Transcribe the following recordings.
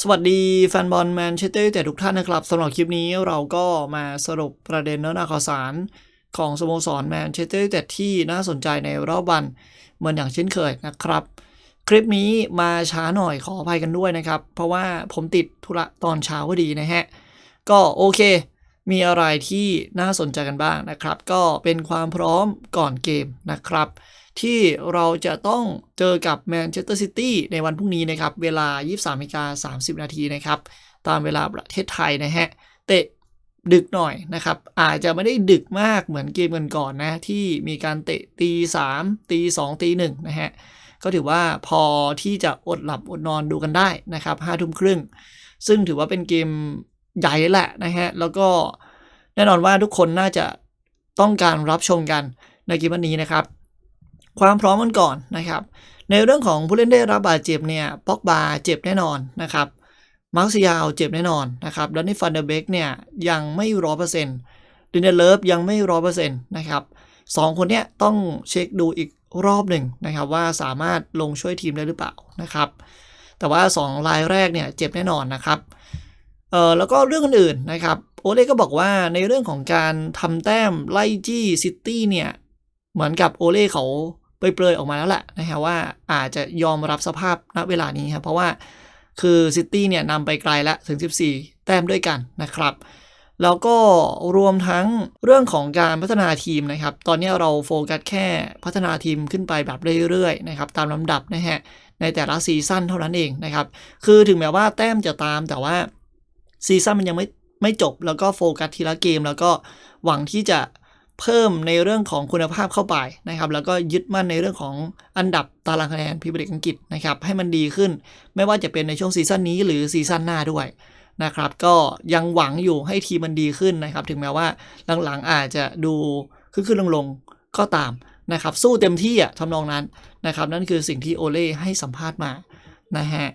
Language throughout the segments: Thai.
สวัสดีแฟนบอลแมนเชสเตอร์แต่ทุกท่านนะครับสำหรับคลิปนี้เราก็มาสรุปประเด็นเนื้อหาข่าวสารของสโมสรแมนเชสเตอร์แต่ที่น่าสนใจในรอบวันเหมือนอย่างเช่นเคยนะครับ คลิปนี้มาช้าหน่อยขออภัยกันด้วยนะครับ เพราะว่าผมติดธุระตอนเช้าพอดีนะฮะ ก็โอเค มีอะไรที่น่าสนใจกันบ้างนะครับ ก็เป็นความพร้อมก่อนเกมนะครับ ที่เราจะต้องเจอกับแมนเชสเตอร์ซิตี้ในวันพรุ่งนี้นะครับ เวลา 23นาฬิกา30 นาทีนะครับ ตามเวลาประเทศไทยนะฮะ เตะดึกหน่อยนะครับ อาจจะไม่ได้ดึกมากเหมือนเกมกันก่อนๆนะที่มีการเตะตี3ตี2ตี1นะฮะ ก็ถือว่าพอที่จะอดหลับอดนอนดูกันได้นะครับห้าทุ่มครึ่ง ซึ่งถือว่าเป็นเกมใหญ่แหละนะฮะ แล้วก็แน่นอนว่าทุกคนน่าจะต้องการรับชมกันในเกมวันนี้นะครับ ความพร้อมกันก่อนนะครับ ในเรื่องของผู้เล่นได้รับบาดเจ็บเนี่ยป็อกบาเจ็บแน่นอนนะครับมาร์คซิยาเจ็บแน่นอนนะครับดอนนี่ฟันเดอร์เบกเนี่ยยังไม่ร้อยเปอร์เซ็นต์ดินเดเลิฟยังไม่ร้อยเปอร์เซ็นต์นะครับสองคนเนี้ยต้องเช็คดูอีกรอบหนึ่งนะครับว่าสามารถลงช่วยทีมได้หรือเปล่านะครับ แต่ว่า 2 รายแรกเนี่ยเจ็บแน่นอนนะครับเออแล้วก็เรื่องอื่นๆนะครับโอเล่ก็บอกว่าในเรื่องของการทำแต้มไล่จี้ซิตี้เนี่ยเหมือนกับโอเล่เขา เปรยๆออกมาแล้วแหละนะฮะว่าอาจจะยอมรับสภาพณเวลานี้ครับเพราะว่าคือซิตี้เนี่ยนำไปไกลแล้วถึง 14 แต้มด้วยกันนะครับ แล้วก็รวมทั้งเรื่องของการพัฒนาทีมนะครับ ตอนนี้เราโฟกัสแค่พัฒนาทีมขึ้นไปแบบเรื่อยๆนะครับตามลำดับนะฮะในแต่ละซีซั่นเท่านั้นเองนะครับ คือถึงแม้ว่าแต้มจะตามแต่ว่าซีซั่นมันยังไม่ไม่จบแล้วก็โฟกัสทีละเกม แล้วก็หวังที่จะ เพิ่มในเรื่องของคุณภาพเข้าไปนะครับ แล้วก็ยึดมั่นในเรื่องของอันดับตารางคะแนนพรีเมียร์ลีกอังกฤษนะครับ ให้มันดีขึ้น ไม่ว่าจะเป็นในช่วงซีซั่นนี้หรือซีซั่นหน้าด้วยนะครับ ก็ยังหวังอยู่ให้ทีมมันดีขึ้นนะครับ ถึงแม้ว่าหลังๆอาจจะดูขึ้นขึ้นลงลงๆก็ตามนะครับ สู้เต็มที่อะทำนองนั้นนะครับ นั่นคือสิ่งที่โอเล่ให้สัมภาษณ์มานะฮะ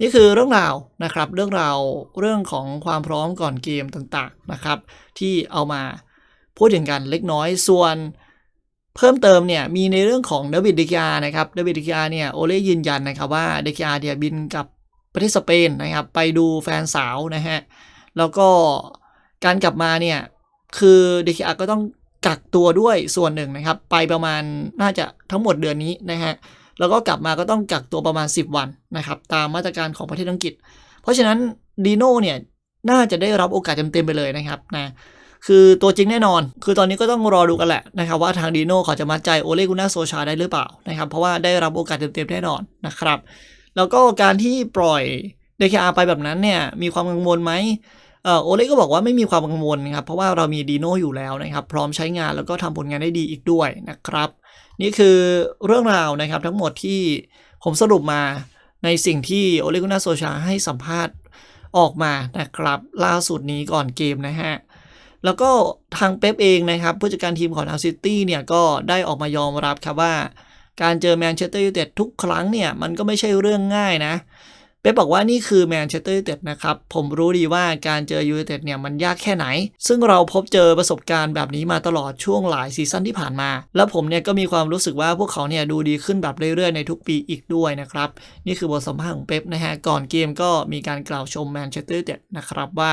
นี่คือเรื่องราวนะครับ เรื่องราวเรื่องของความพร้อมก่อนเกมต่างๆนะครับ ที่เอามา พูดถึงกันเล็กน้อยส่วนเพิ่มเติมเนี่ยมีในเรื่องของเดวิดเดกิอานะครับเดวิดเดกิอาเนี่ยโอเล่ยืนยันนะครับว่าเดกิอาเนี่ยบินกับประเทศสเปนนะครับไปดูแฟนสาวนะฮะแล้วก็การกลับมาเนี่ยคือเดกิอาก็ต้องกักตัวด้วยส่วนหนึ่งนะครับ ไปประมาณน่าจะทั้งหมดเดือนนี้นะฮะแล้วก็กลับมาก็ต้องกักตัวประมาณ 10 วันนะครับ ตามมาตรการของประเทศอังกฤษ เพราะฉะนั้นดีโน่เนี่ยน่าจะได้รับโอกาสเต็มๆไปเลยนะครับนะ คือตัวจริงแน่นอน คือตอนนี้ก็ต้องรอดูกันแหละนะครับว่าทางดีโน่เขาจะมัดใจโอเลกุน่าโซชาได้หรือเปล่านะครับเพราะว่าได้รับโอกาสเต็มๆแน่นอนนะครับ แล้วก็การที่ปล่อยเดคอาไปแบบนั้นเนี่ยมีความกังวลไหมเออโอเล่ก็บอกว่าไม่มีความกังวลนะครับเพราะว่าเรามีดีโน่อยู่แล้วนะครับ พร้อมใช้งานแล้วก็ทำผลงานได้ดีอีกด้วยนะครับ นี่คือเรื่องราวนะครับทั้งหมดที่ผมสรุปมาในสิ่งที่โอเลกุน่าโซชาให้สัมภาษณ์ออกมานะครับ ล่าสุดนี้ก่อนเกมนะฮะ แล้วก็ทางเป๊ปเองนะครับผู้จัดการทีมของทางซิตี้เนี่ยก็ได้ออกมายอมรับครับว่า การเจอแมนเชสเตอร์ยูไนเต็ดทุกครั้งเนี่ยมันก็ไม่ใช่เรื่องง่ายนะเป๊ปบอกว่านี่คือแมนเชสเตอร์ยูไนเต็ดนะครับ ผมรู้ดีว่าการเจอยูไนเต็ดเนี่ยมันยากแค่ไหน ซึ่งเราพบเจอประสบการณ์แบบนี้มาตลอดช่วงหลายซีซั่นที่ผ่านมา แล้วผมเนี่ยก็มีความรู้สึกว่าพวกเขาเนี่ยดูดีขึ้นแบบเรื่อยๆในทุกปีอีกด้วยนะครับ นี่คือบทสัมภาษณ์ของเป๊ปนะฮะ ก่อนเกมก็มีการกล่าวชมแมนเชสเตอร์ยูไนเต็ดนะครับว่า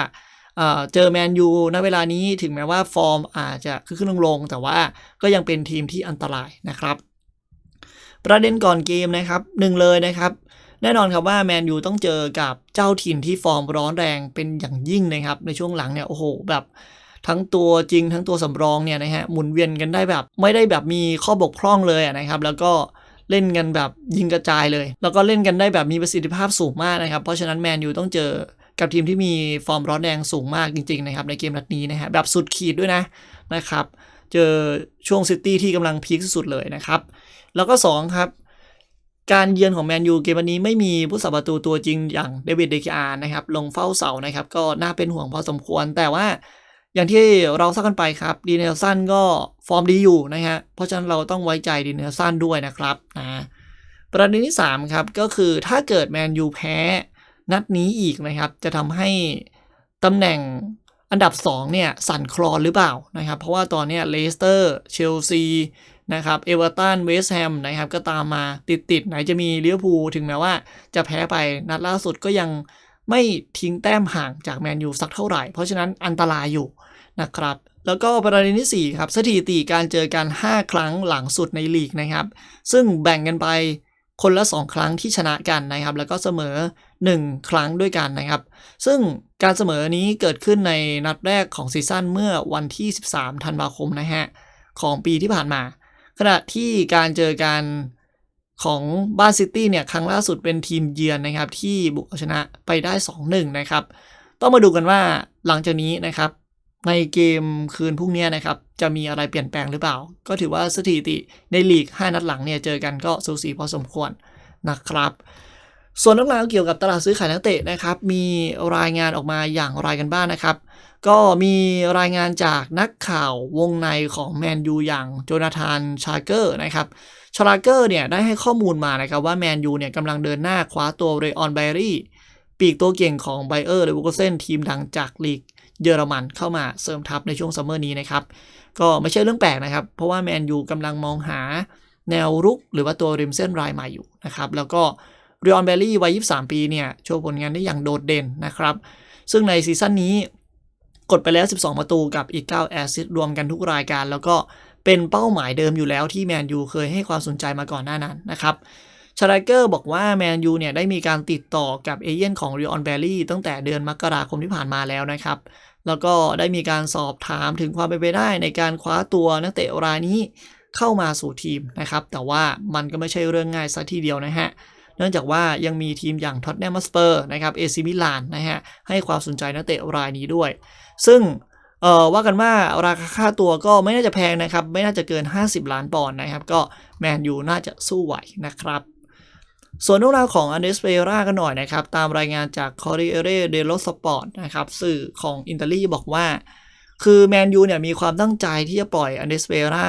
เจอแมนยูณเวลานี้ถึงแม้ว่าฟอร์มอาจจะขึ้นๆลง แต่ว่าก็ยังเป็นทีมที่อันตรายนะครับ ประเด็นก่อนเกมนะครับหนึ่งเลยนะครับ แน่นอนครับว่าแมนยูต้องเจอกับเจ้าถิ่นที่ฟอร์มร้อนแรงเป็นอย่างยิ่งนะครับ ในช่วงหลังเนี่ยโอ้โหแบบทั้งตัวจริงทั้งตัวสำรองเนี่ยนะฮะหมุนเวียนกันได้แบบไม่ได้แบบมีข้อบกพร่องเลยนะครับ แล้วก็เล่นกันแบบยิงกระจายเลย แล้วก็เล่นกันได้แบบมีประสิทธิภาพสูงมากนะครับ เพราะฉะนั้นแมนยูต้องเจอ กับทีมที่มีฟอร์มร้อนแรงสูงมากจริงๆนะครับในเกมนัดนี้นะฮะแบบสุดขีดด้วยนะนะครับ เจอช่วงซิตี้ที่กำลังพีคสุดๆเลยนะครับ แล้วก็ 2 ครับ การเยือนของแมนยูเกมวันนี้ไม่มีผู้สับประตูตัวจริงอย่างเดวิดเดคิอานะครับ ลงเฝ้าเสานะครับ ก็น่าเป็นห่วงพอสมควร แต่ว่าอย่างที่เราทราบกันไปครับดีเนลสันก็ฟอร์มดีอยู่นะฮะเพราะฉะนั้นเราต้องไว้ใจดีเนลสันด้วยนะครับนะประเด็นที่ 3 ครับ ก็คือถ้าเกิดแมนยูแพ้ นัดนี้อีกนะครับ จะทำให้ตำแหน่งอันดับ 2 เนี่ย สั่นคลอนหรือเปล่านะครับ เพราะว่าตอนนี้เลสเตอร์เชลซีนะครับเอเวอร์ตันเวสต์แฮมนะครับก็ตามมาติดๆไหนจะมีลิเวภูถึงแม้ว่าจะแพ้ไปนัดล่าสุดก็ยังไม่ทิ้งแต้มห่างจากแมนยูสักเท่าไหร่ เพราะฉะนั้นอันตรายอยู่นะครับ แล้วก็ประเด็นที่ 4 ครับ สถิติการเจอกัน 5 ครั้งหลังสุดในลีกนะครับ ซึ่งแบ่งกันไปคนละ 2 ครั้งที่ชนะกันนะครับ แล้วก็เสมอ 1 ครั้งด้วยกันนะครับ ซึ่งการเสมอนี้เกิดขึ้นในนัดแรกของซีซั่นเมื่อวันที่ 13 ธันวาคมนะฮะ ของปีที่ผ่านมา ขณะที่การเจอกันของบ้านซิตี้เนี่ย ครั้งล่าสุดเป็นทีมเยือนนะครับ ที่บุกชนะไปได้ 2-1 นะครับ ต้องมาดูกันว่าหลังจากนี้นะครับ ในเกมคืนพรุ่งนี้นะครับ จะมีอะไรเปลี่ยนแปลงหรือเปล่า ก็ถือว่าสถิติในลีก 5 นัดหลังเนี่ยเจอกันก็สูสีพอสมควรนะครับ ส่วนเรื่องราวเกี่ยวกับตลาดซื้อขายนักเตะนะครับ มีรายงานออกมาอย่างไรกันบ้างนะครับ ก็มีรายงานจากนักข่าววงในของแมนยูอย่างโจนาธานชาร์เกอร์นะครับชาร์เกอร์เนี่ยได้ให้ข้อมูลมานะครับว่าแมนยูเนี่ยกำลังเดินหน้าคว้าตัวเรออนไบรี่ปีกตัวเก่งของไบเออร์หรือวูกเซนทีมดังจากลีกเยอรมันเข้ามาเสริมทัพในช่วงซัมเมอร์นี้นะครับ ก็ไม่ใช่เรื่องแปลกนะครับ เพราะว่าแมนยูกำลังมองหาแนวรุกหรือว่าตัวริมเส้นรายใหม่อยู่นะครับ แล้วก็ เรออนเบลลี่วัย 23 ปีเนี่ยโชว์ผลงานได้อย่างโดดเด่นนะครับ ซึ่งในซีซั่นนี้กดไปแล้ว 12 ประตูกับอีก 9 แอสซิสต์รวมกันทุกรายการ แล้วก็เป็นเป้าหมายเดิมอยู่แล้วที่แมนยูเคยให้ความสนใจมาก่อนหน้านั้นนะครับชาร์เกอร์บอกว่าแมนยูเนี่ยได้มีการติดต่อกับเอเย่นของเรออนเบลลี่ตั้งแต่เดือนมกราคมที่ผ่านมาแล้วนะครับ แล้วก็ได้มีการสอบถามถึงความเป็นไปได้ในการคว้าตัวนักเตะรายนี้เข้ามาสู่ทีมนะครับ แต่ว่ามันก็ไม่ใช่เรื่องง่ายซะทีเดียวนะฮะ เนื่องจากว่ายังมีทีมอย่างท็อตแนมสเปอร์นะครับเอซิมิลานนะฮะให้ความสนใจนักเตะรายนี้ด้วย ซึ่งเอ่อว่ากันว่าราคาค่าตัวก็ไม่น่าจะแพงนะครับ ไม่น่าจะเกิน 50 ล้านปอนด์นะครับ ก็แมนยูน่าจะสู้ไหวนะครับ ส่วนเรื่องราวของอันเดสเปรากันหน่อยนะครับ ตามรายงานจาก Corriere dello Sport นะครับสื่อของอิตาลีบอกว่า คือแมนยูเนี่ยมีความตั้งใจที่จะปล่อยอันเดสเปรา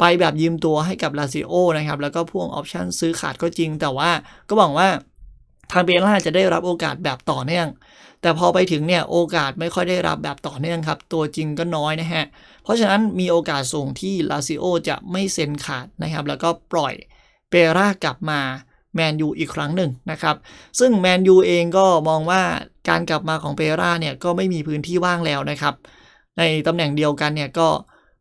ไปแบบยืมตัวให้กับลาซิโอนะครับ แล้วก็พ่วงออปชั่นซื้อขาดก็จริง แต่ว่าก็บอกว่าทางเบล่าจะได้รับโอกาสแบบต่อเนื่อง แต่พอไปถึงเนี่ยโอกาสไม่ค่อยได้รับแบบต่อเนื่องครับ ตัวจริงก็น้อยนะฮะ เพราะฉะนั้นมีโอกาสสูงที่ลาซิโอจะไม่เซ็นขาดนะครับ แล้วก็ปล่อยเปร่ากลับมาแมนยูอีกครั้งหนึ่งนะครับ ซึ่งแมนยูเองก็มองว่าการกลับมาของเปร่าเนี่ยก็ไม่มีพื้นที่ว่างแล้วนะครับ ในตำแหน่งเดียวกันเนี่ยก็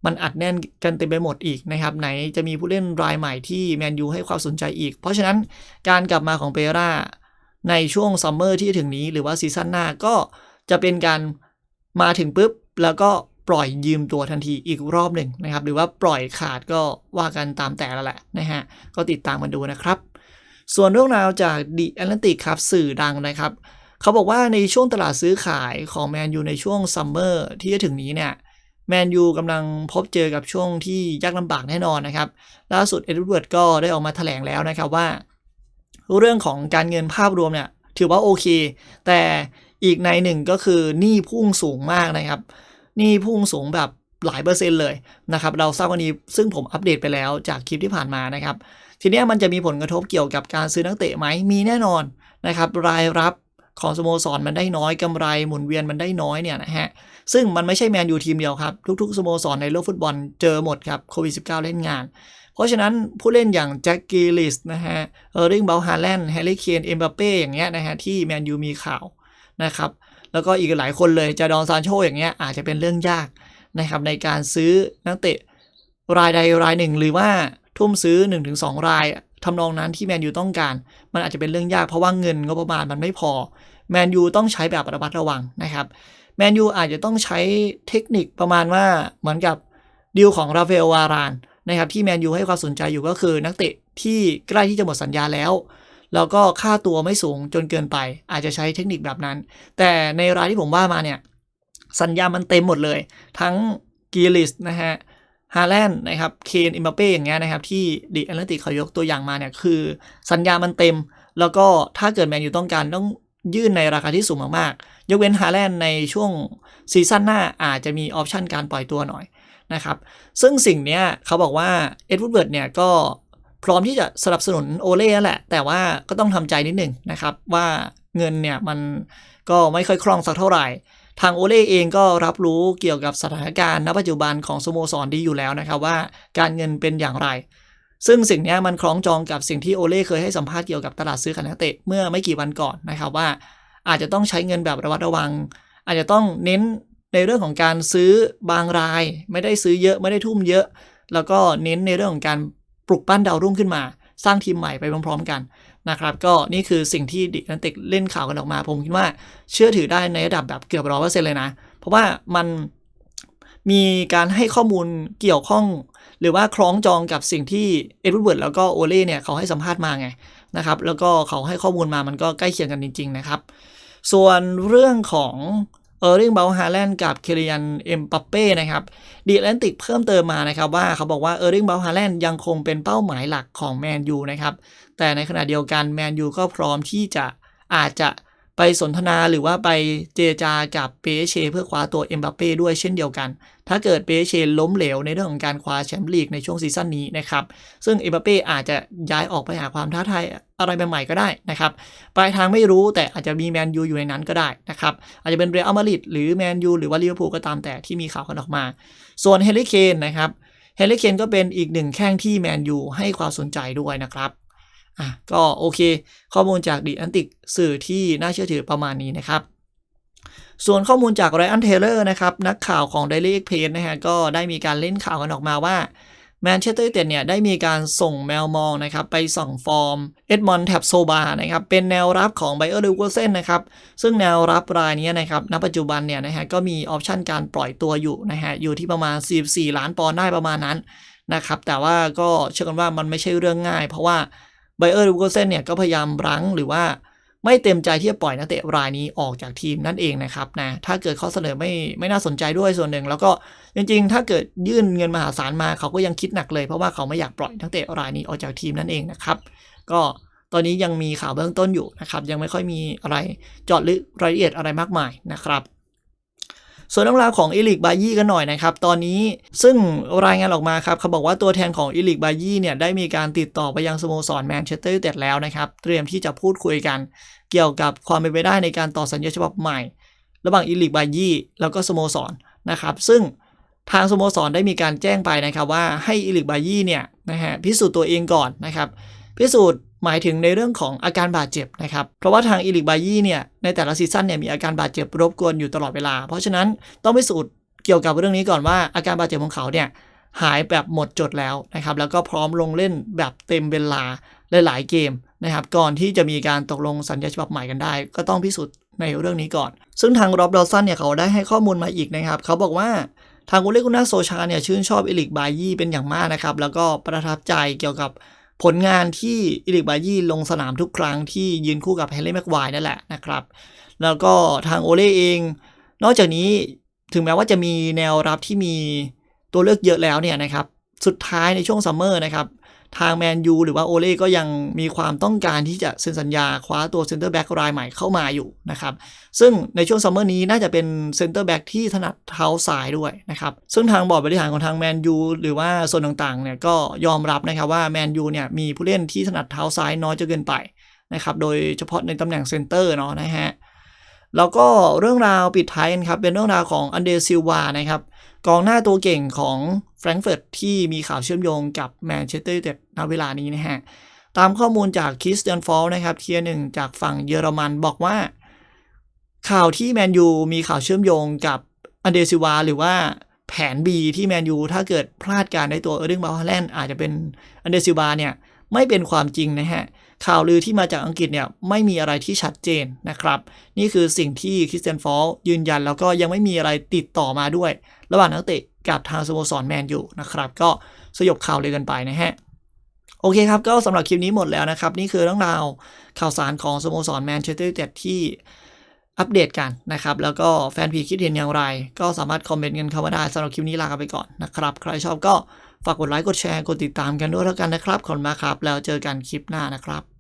มันอัดแน่นกันเต็มไปหมดอีกนะครับ ไหนจะมีผู้เล่นรายใหม่ที่แมนยูให้ความสนใจอีก เพราะฉะนั้นการกลับมาของเปร่าในช่วงซัมเมอร์ที่ถึงนี้หรือว่าซีซั่นหน้าก็จะเป็นการมาถึงปุ๊บ แล้วก็ปล่อยยืมตัวทันทีอีกรอบหนึ่งนะครับ หรือว่าปล่อยขาดก็ว่ากันตามแต่ละแหละนะฮะก็ติดตามกันดูนะครับ ส่วนเรื่องราวจากดีแอตแลนติกครับสื่อดังนะครับ เขาบอกว่าในช่วงตลาดซื้อขายของแมนยูในช่วงซัมเมอร์ที่จะถึงนี้เนี่ย แมนยูกำลังพบเจอกับช่วงที่ยากลำบากแน่นอนนะครับ ล่าสุดเอ็ดเวิร์ดก็ได้ออกมาแถลงแล้วนะครับว่า เรื่องของการเงินภาพรวมเนี่ยถือว่าโอเค แต่อีกในหนึ่งก็คือหนี้พุ่งสูงมากนะครับหนี้พุ่งสูงแบบหลายเปอร์เซ็นต์เลยนะครับ เราทราบวันนี้ซึ่งผมอัปเดตไปแล้วจากคลิปที่ผ่านมานะครับ ทีนี้มันจะมีผลกระทบเกี่ยวกับการซื้อนักเตะไหมมีแน่นอนนะครับ รายรับ ของสโมสรมันได้น้อยกำไรหมุนเวียนมันได้น้อยเนี่ยนะฮะ ซึ่งมันไม่ใช่แมนยูทีมเดียวครับ ทุกๆสโมสรในโลกฟุตบอลเจอหมดครับโควิด -19 เล่นงาน เพราะฉะนั้นผู้เล่นอย่างแจ็คกีลิสนะฮะเออริงเบลฮาแลนด์แฮร์รี่เคนเอ็มบัปเป้อย่างเงี้ยนะฮะที่แมนยูมีข่าวนะครับแล้วก็อีกหลายคนเลยจาดอนซานโชอย่างเงี้ยอาจจะเป็นเรื่องยากนะครับในการซื้อนักเตะรายใดรายหนึ่ง หรือว่าทุ่มซื้อ 1-2 รายทำนองนั้นที่แมนยูต้องการ มันอาจจะเป็นเรื่องยากเพราะว่าเงินงบประมาณมันไม่พอ แมนยูต้องใช้แบบระมัดระวังนะครับแมนยูอาจจะต้องใช้เทคนิคประมาณว่าเหมือนกับดีลของราเอลวารานนะครับที่แมนยูให้ความสนใจอยู่ก็คือนักเตะที่ใกล้ที่จะหมดสัญญาแล้ว แล้วก็ค่าตัวไม่สูงจนเกินไป อาจจะใช้เทคนิคแบบนั้น แต่ในรายที่ผมว่ามาเนี่ย สัญญามันเต็มหมดเลย ทั้งกีลิสนะฮะฮาแลนด์นะครับเคนอิมบัเป้อย่างเงี้ยนะครับ ที่ดีแอตแลนติกเขายกตัวอย่างมาเนี่ยคือ สัญญามันเต็ม แล้วก็ถ้าเกิดแมนยูต้องการต้อง ยื่นในราคาที่สูงมากๆ ยกเว้นฮาแลนด์ในช่วงซีซั่นหน้าอาจจะมีออปชันการปล่อยตัวหน่อยนะครับ ซึ่งสิ่งนี้เขาบอกว่าเอ็ดวูดเบิร์ดเนี่ยก็พร้อมที่จะสนับสนุนโอเล่แหละ แต่ว่าก็ต้องทำใจนิดหนึ่งนะครับ ว่าเงินเนี่ยมันก็ไม่ค่อยคล่องสักเท่าไหร่ ทางโอเล่เองก็รับรู้เกี่ยวกับสถานการณ์ณปัจจุบันของสโมสรดีอยู่แล้วนะครับว่าการเงินเป็นอย่างไร ซึ่งสิ่งนี้มันคล้องจองกับสิ่งที่โอเล่เคยให้สัมภาษณ์เกี่ยวกับตลาดซื้อขายนักเตะเมื่อไม่กี่วันก่อนนะครับว่า อาจจะต้องใช้เงินแบบระมัดระวัง อาจจะต้องเน้นในเรื่องของการซื้อบางราย ไม่ได้ซื้อเยอะไม่ได้ทุ่มเยอะ แล้วก็เน้นในเรื่องของการปลุกปั้นดาวรุ่งขึ้นมา สร้างทีมใหม่ไปพร้อมๆกันนะครับก็นี่คือสิ่งที่ดิแอนติกเล่นข่าวกันออกมา ผมคิดว่าเชื่อถือได้ในระดับแบบเกือบร้อยเปอร์เซ็นต์เลยนะ เพราะว่ามันมีการให้ข้อมูลเกี่ยวข้อง หรือว่าคล้องจองกับสิ่งที่เอ็ดเวิร์ดแล้วก็โอเล่เนี่ยเขาให้สัมภาษณ์มาไงนะครับแล้วก็เขาให้ข้อมูลมามันก็ใกล้เคียงกันจริง ๆ นะครับ ส่วนเรื่องของเออร์ริงเบลฮาแลนด์กับเคเลียนเอ็มปัปเป้นะครับดีแลนติกเพิ่มเติมมานะครับว่าเขาบอกว่าเออร์ริงเบลฮาแลนด์ยังคงเป็นเป้าหมายหลักของแมนยูนะครับแต่ในขณะเดียวกันแมนยูก็พร้อมที่จะอาจจะไปสนทนาหรือว่าไปเจรจากับเปเชเพื่อคว้าตัวเอ็มบัปเป้ด้วยเช่นเดียวกัน ถ้าเกิดเปเชล้มเหลวในเรื่องของการคว้าแชมป์ลีกในช่วงซีซั่นนี้นะครับ ซึ่งเอ็มบัปเป้อาจจะย้ายออกไปหาความท้าทายอะไรใหม่ๆก็ได้นะครับปลายทางไม่รู้แต่อาจจะมีแมนยูอยู่ในนั้นก็ได้นะครับ อาจจะเป็นเรอัลมาดริดหรือแมนยูหรือว่าลิเวอร์พูลก็ตามแต่ที่มีข่าวกันออกมา ส่วนเฮลิเคนนะครับเฮลิเคนก็เป็นอีกหนึ่งแข้งที่แมนยูให้ความสนใจด้วยนะครับอะก็โอเค ข้อมูลจากดีอันติกสื่อที่น่าเชื่อถือประมาณนี้นะครับ ส่วนข้อมูลจากไรอันเทเลอร์นะครับนักข่าวของ Daily Express นะฮะก็ได้มีการเล่นข่าวกันออกมาว่าแมนเชสเตอร์ยูไนเต็ดเนี่ยได้มีการส่งแมวมองนะครับไปส่องฟอร์มเอ็ดมอนแท็บโซบานะครับเป็นแนวรับของไบเออร์ลูเกเซนนะครับซึ่งแนวรับรายนี้นะครับณปัจจุบันเนี่ยนะฮะก็มีออปชันการปล่อยตัวอยู่นะฮะอยู่ที่ประมาณ 44 ล้านปอนด์ได้ประมาณนั้นนะครับแต่ว่าก็เชื่อกันว่ามันไม่ใช่เรื่องง่าย เพราะว่าไบเออร์ลูเกเซนเนี่ยก็พยายามรั้งหรือว่า ไม่เต็มใจที่จะปล่อยนักเตะรายนี้ออกจากทีมนั่นเองนะครับนะถ้าเกิดข้อเสนอไม่ไม่น่าสนใจด้วยส่วนหนึ่ง แล้วก็จริงๆ ถ้าเกิดยื่นเงินมหาศาลมาเขาก็ยังคิดหนักเลยเพราะว่าเขาไม่อยากปล่อยนักเตะรายนี้ออกจากทีมนั่นเองนะครับ ก็ตอนนี้ยังมีข่าวเบื้องต้นอยู่นะครับ ยังไม่ค่อยมีอะไรเจาะลึกรายละเอียดอะไรมากมายนะครับ ส่วนเรื่องราวของอีลิกบายี่กันหน่อยนะครับ ตอนนี้ซึ่งรายงานออกมาครับเขาบอกว่าตัวแทนของอีลิกบายี่เนี่ยได้มีการติดต่อไปยังสโมสรแมนเชสเตอร์ยูไนเต็ดแล้วนะครับ เตรียมที่จะพูดคุยกัน เกี่ยวกับความเป็นไปได้ในการต่อสัญญาฉบับใหม่ ระหว่างอีลิกบายี่แล้วก็สโมสรนะครับ ซึ่งทางสโมสรได้มีการแจ้งไปนะครับว่าให้อีลิกบายี่เนี่ยนะฮะพิสูจน์ตัวเองก่อนนะครับ พิสูจน์หมายถึงในเรื่องของอาการบาดเจ็บนะครับ เพราะว่าทางอีลิกบายี่เนี่ยในแต่ละซีซั่นเนี่ยมีอาการบาดเจ็บรบกวนอยู่ตลอดเวลา เพราะฉะนั้นต้องพิสูจน์เกี่ยวกับเรื่องนี้ก่อนว่าอาการบาดเจ็บของเขาเนี่ยหายแบบหมดจดแล้วนะครับ แล้วก็พร้อมลงเล่นแบบเต็มเวลาหลายๆเกมนะครับ ก่อนที่จะมีการตกลงสัญญาฉบับใหม่กันได้ ก็ต้องพิสูจน์ในเรื่องนี้ก่อน ซึ่งทางรอบดอสันเนี่ยเขาได้ให้ข้อมูลมาอีกนะครับ เขาบอกว่าทางอุเลกุน่าโซชาเนี่ยชื่นชอบอีลิกบายี่เป็นอย่างมากนะครับ แล้วก็ประทับใจเกี่ยวกับ ผลงานที่อิลิกบายี่ลงสนามทุกครั้งที่ยืนคู่กับเฮนรี่แม็กไวน์นั่นแหละนะครับ แล้วก็ทางโอเล่เอง นอกจากนี้ถึงแม้ว่าจะมีแนวรับที่มีตัวเลือกเยอะแล้วเนี่ยนะครับ สุดท้ายในช่วงซัมเมอร์นะครับ ทางแมนยูหรือว่าโอเล่ก็ยังมีความต้องการที่จะเซ็นสัญญาคว้าตัวเซ็นเตอร์แบ็กรายใหม่เข้ามาอยู่นะครับ ซึ่งในช่วงซัมเมอร์นี้น่าจะเป็นเซ็นเตอร์แบ็กที่ถนัดเท้าซ้ายด้วยนะครับ ซึ่งทางบอร์ดบริหารของทางแมนยูหรือว่าส่วนต่างๆเนี่ยก็ยอมรับนะครับว่าแมนยูเนี่ยมีผู้เล่นที่ถนัดเท้าซ้ายน้อยจนเกินไปนะครับ โดยเฉพาะในตำแหน่งเซนเตอร์เนาะนะฮะแล้วก็เรื่องราวปิดท้ายกันครับเป็นเรื่องราวของอันเดรซิลวานะครับกองหน้าตัวเก่งของ แฟรงก์เฟิร์ตที่มีข่าวเชื่อมโยงกับแมนเชสเตอร์ยูไนเต็ดณเวลานี้นะฮะ ตามข้อมูลจากคิสเตียนฟอลนะครับเทียหนึ่งจากฝั่งเยอรมันบอกว่า ข่าวที่แมนยูมีข่าวเชื่อมโยงกับอันเดซิวาหรือว่าแผน B ที่แมนยูถ้าเกิดพลาดการได้ตัวเออร์ลิงบาฮาแลนด์อาจจะเป็นอันเดซิวาเนี่ยไม่เป็นความจริงนะฮะ ข่าวลือที่มาจากอังกฤษเนี่ยไม่มีอะไรที่ชัดเจนนะครับ นี่คือสิ่งที่คริสเตียนฟอลยืนยันแล้วก็ยังไม่มีอะไรติดต่อมาด้วย ระหว่างนักเตะ กับทางสโมสรแมนยูนะครับก็สยบข่าวเลยกันไปนะฮะโอเคครับ ก็สำหรับคลิปนี้หมดแล้วนะครับ นี่คือเรื่องราวข่าวสารของสโมสรแมนเชสเตอร์ยูไนเต็ดที่อัปเดตกันนะครับ แล้วก็แฟนพีคิดเห็นอย่างไร ก็สามารถคอมเมนต์กันเข้ามาได้สำหรับคลิปนี้ลากันไปก่อนนะครับ ใครชอบก็ฝากกดไลค์กดแชร์กดติดตามกันด้วยแล้วกันนะครับขอบคุณมากครับ แล้วเจอกันคลิปหน้านะครับ